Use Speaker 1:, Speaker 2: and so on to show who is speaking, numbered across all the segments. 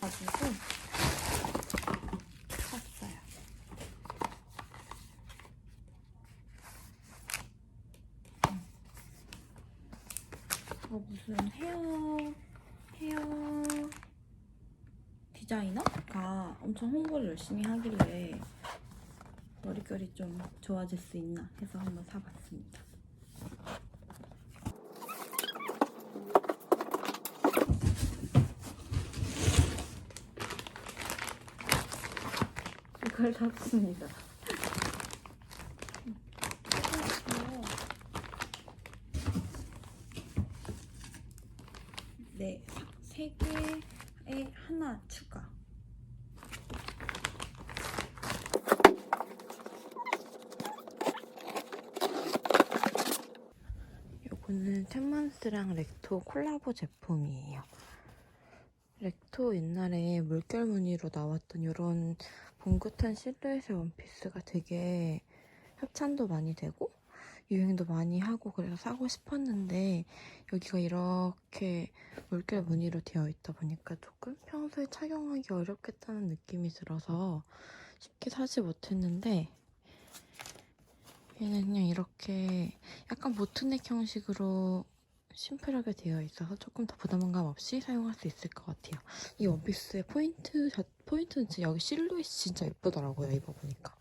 Speaker 1: 가지고 샀어요. 음. 어, 무슨 헤어 헤어 디자이너가 엄청 홍보를 열심히 하길래 머릿결이 좀 좋아질 수 있나 해서 한번 사봤습니다. 이걸 샀습니다. 네, 세 개에 하나 추가. 요거는 텐먼스랑 렉토 콜라보 제품이에요. 렉토 옛날에 물결 무늬로 나왔던 이런 봉긋한 실루엣의 원피스가 되게 협찬도 많이 되고 유행도 많이 하고 그래서 사고 싶었는데 여기가 이렇게 물결 무늬로 되어 있다 보니까 조금 평소에 착용하기 어렵겠다는 느낌이 들어서 쉽게 사지 못했는데 얘는 그냥 이렇게 약간 보트넥 형식으로 심플하게 되어 있어서 조금 더 부담감 없이 사용할 수 있을 것 같아요. 이 원피스의 포인트, 자- 포인트는 진짜 여기 실루엣이 진짜 예쁘더라고요. 입어보니까.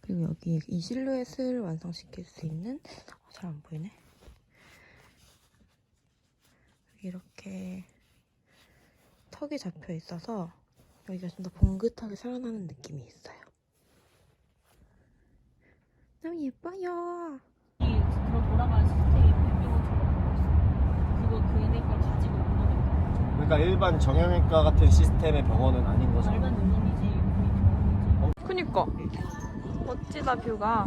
Speaker 1: 그리고 여기 이 실루엣을 완성시킬 수 있는 어, 잘안 보이네. 이렇게 턱이 잡혀 있어서 여기가 좀 더 봉긋하게 살아나는 느낌이 있어요. 너무 예뻐요.
Speaker 2: 들어 돌아가는 시스템이 뱀빙어처럼 그거 그 얘네 걸 가지고 온 거니까
Speaker 3: 그러니까 일반 정형외과 같은 시스템의 병원은 아닌
Speaker 2: 우리 병원이지
Speaker 4: 그니까. 멋지다 뷰가.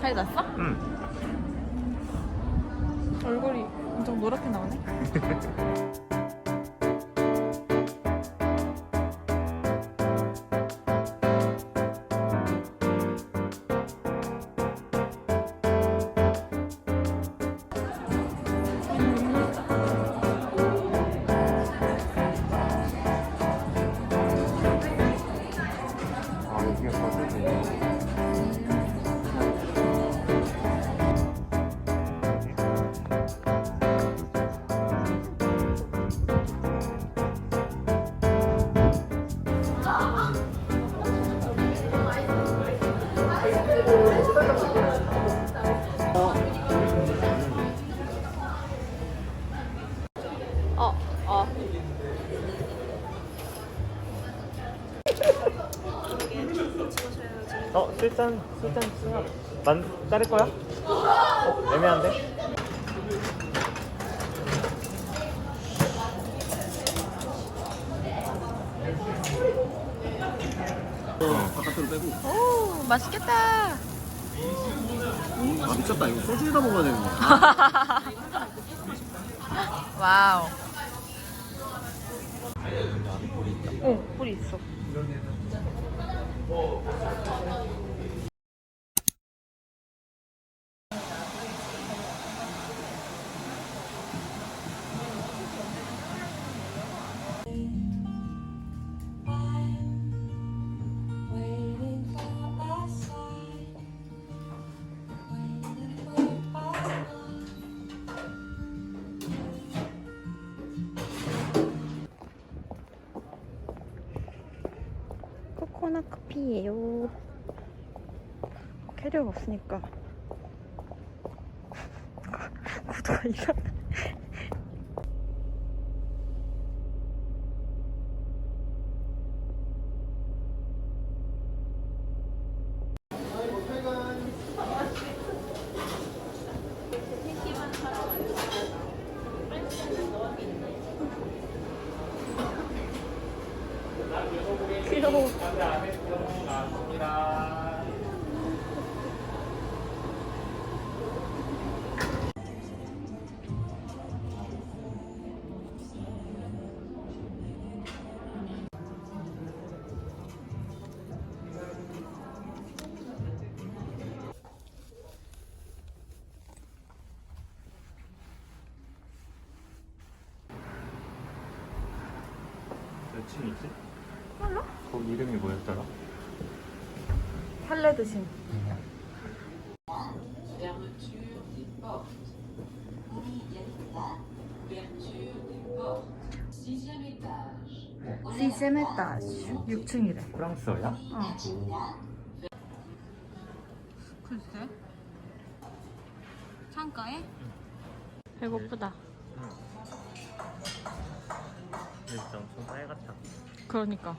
Speaker 4: 잘 났어?
Speaker 3: 응.
Speaker 4: 얼굴이 엄청 노랗게 나오네
Speaker 3: 술잔 술잔 쓰요. 만 자를 거야? 어, 애매한데? 어, 바깥으로 빼고.
Speaker 4: 오, 맛있겠다.
Speaker 3: 아 미쳤다 이거 소주에다 먹어야 되는 거야.
Speaker 4: 와우. 오, 뿌리 있어.
Speaker 1: 커피예요. 캐리어 없으니까 구도가 이상. 귀여워. 감사합니다.
Speaker 3: 몇 층이지? 몰라? 거기 이름이 뭐였더라?
Speaker 4: 시제메 에타지 6층이래.
Speaker 3: 프랑스어야?
Speaker 4: 어. 글쎄. 창가에? 배고프다.
Speaker 3: 진짜 엄청 빨갛다.
Speaker 4: 그러니까.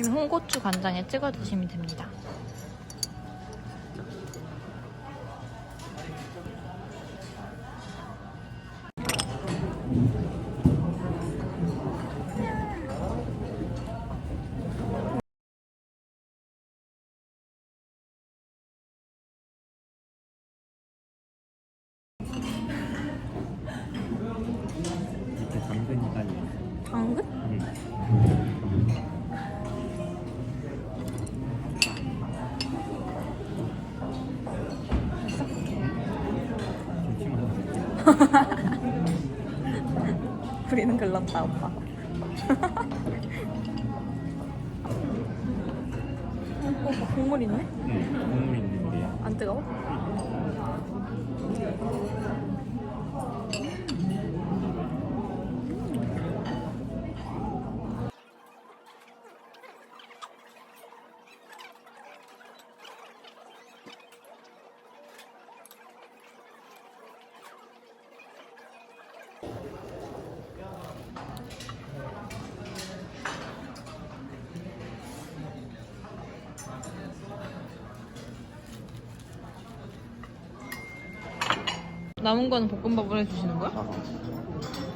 Speaker 4: 이 홍고추 간장에 찍어 드시면 됩니다. 우리는 글렀다 오빠. 어, 국물 있네?
Speaker 3: 응. 국물 있는 물이야.
Speaker 4: 안 뜨거워? 남은 거는 볶음밥을 해주시는 거야? 오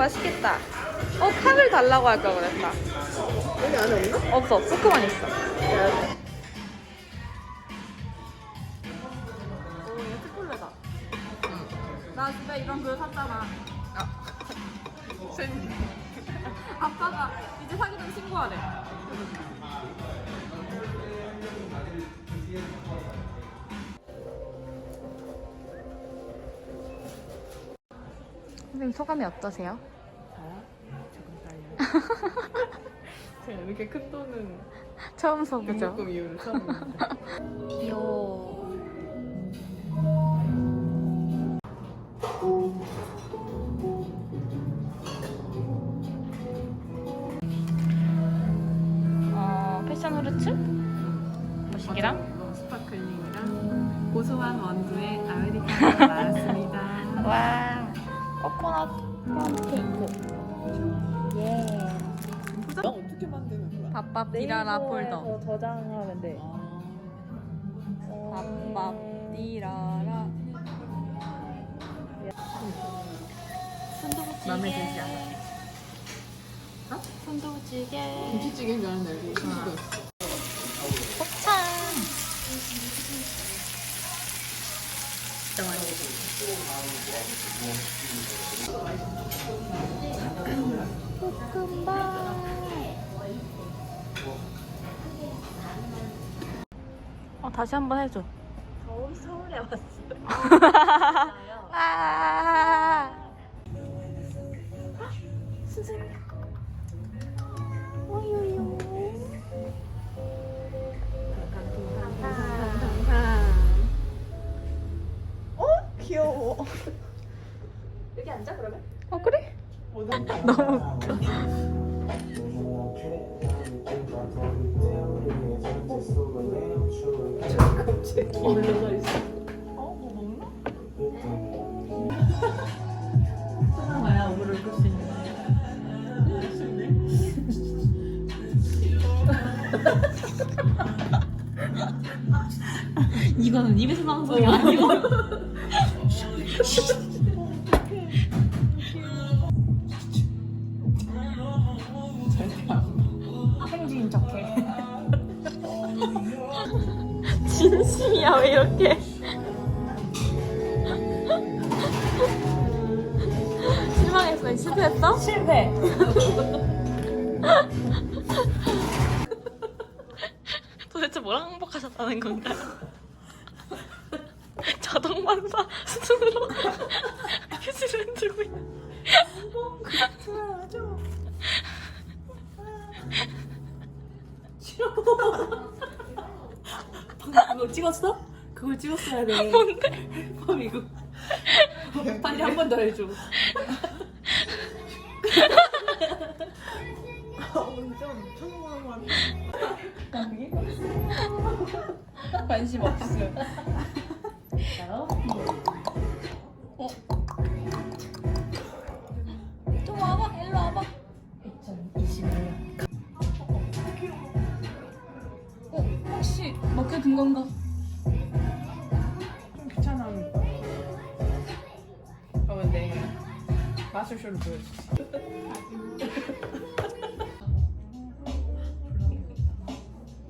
Speaker 4: 맛있겠다. 어 탕을 달라고 할 걸 그랬다. 여기 안에 없나? 없어. 소크만 있어. 오얘 초콜릿다. 나 집에 이런 그릇 샀잖아. 아. 아빠가 이제 사기는 신고하래. 선생님 소감이 어떠세요?
Speaker 2: 제가 이렇게 큰 돈은
Speaker 4: 처음 써보죠.
Speaker 2: 등록금 이후로 처음
Speaker 4: 귀여 밥밥 디라라 폴더.
Speaker 1: 저장하면 돼.
Speaker 4: 밥밥 디라라. 순두부찌개.
Speaker 2: 마음에 들지 않아.
Speaker 4: 어? 순두부찌개.
Speaker 2: 김치찌개인 줄 알았는데 있어.
Speaker 4: 곱창.
Speaker 2: 진짜 맛있어.
Speaker 4: 볶음밥. 어, 다시 한 번 해줘.
Speaker 1: 서울 서울에 왔어요.
Speaker 4: 아.
Speaker 1: 귀여워. 여기 앉아 그러면?
Speaker 4: 어 그래? 너무 웃겨.
Speaker 5: 있어. 어? 뭐 먹나? 하나야 오늘을 끌수 있는. 이거는 입에서 나온 소리 아니고.
Speaker 4: 실패했어?
Speaker 5: 실패.
Speaker 4: 도대체 뭐랑 행복하셨다는 건가요? 자동 반사 수준으로 휴지를 흔들고 있는
Speaker 5: 그거 찍었어? 그걸 찍었어야 돼.
Speaker 4: 뭔데?
Speaker 5: 어, 이거. 빨리 한번 더 해줘. 관심 없음.
Speaker 4: 좀 와봐 일로 와봐
Speaker 5: 2021년.
Speaker 4: 어 혹시 먹게 든 건가?
Speaker 5: 마술쇼를 보여줄게.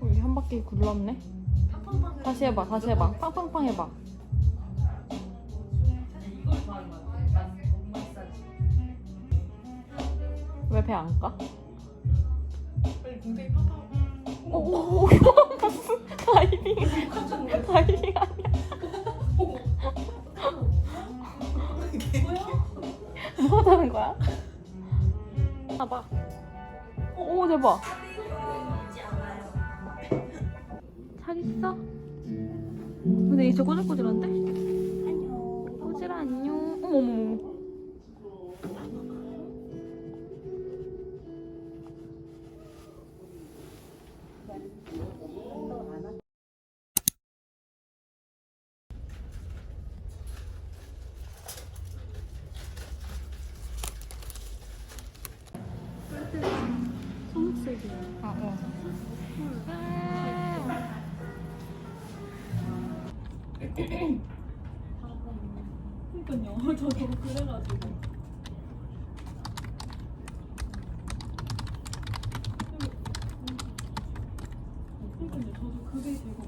Speaker 4: 우리 한 바퀴 굴렀네? 다시 해봐 다시 해봐. 팡팡팡 해봐. 왜 배 안 까?
Speaker 5: 빨리 궁뎅이 팡팡.
Speaker 4: 오 오오 무슨 다이빙 다이빙 아니야 뭐 하자는 거야? 봐봐 오 대박 잘 있어? 근데 이제 꼬질꼬질한데? 안녕 꼬질아 안녕 어머머머
Speaker 5: 그니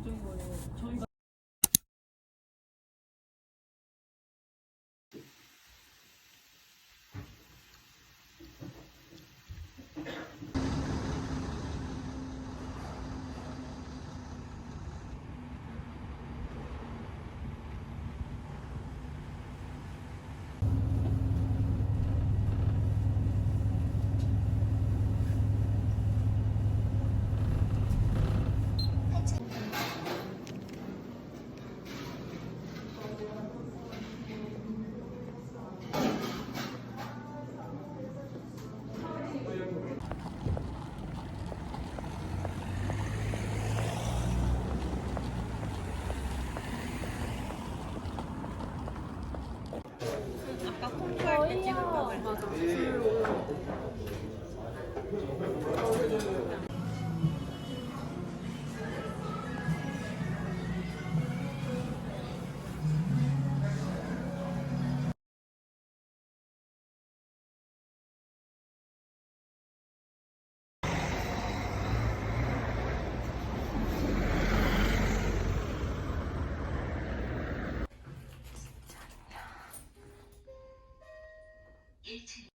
Speaker 4: 1층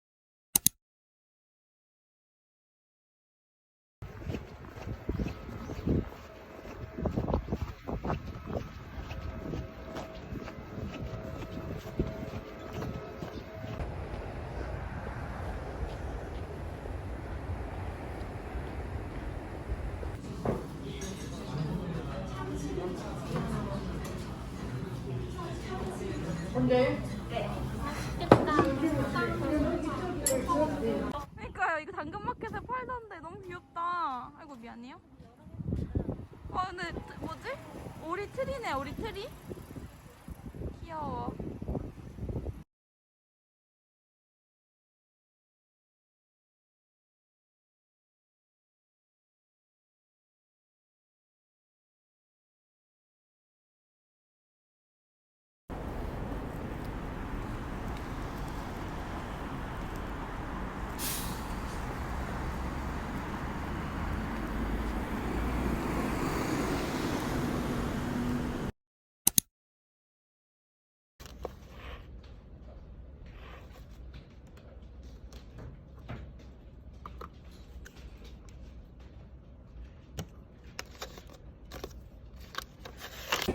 Speaker 4: 근데? 미안해요 와 근데 뭐지? 오리 트리네 오리 트리? 귀여워.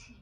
Speaker 4: 请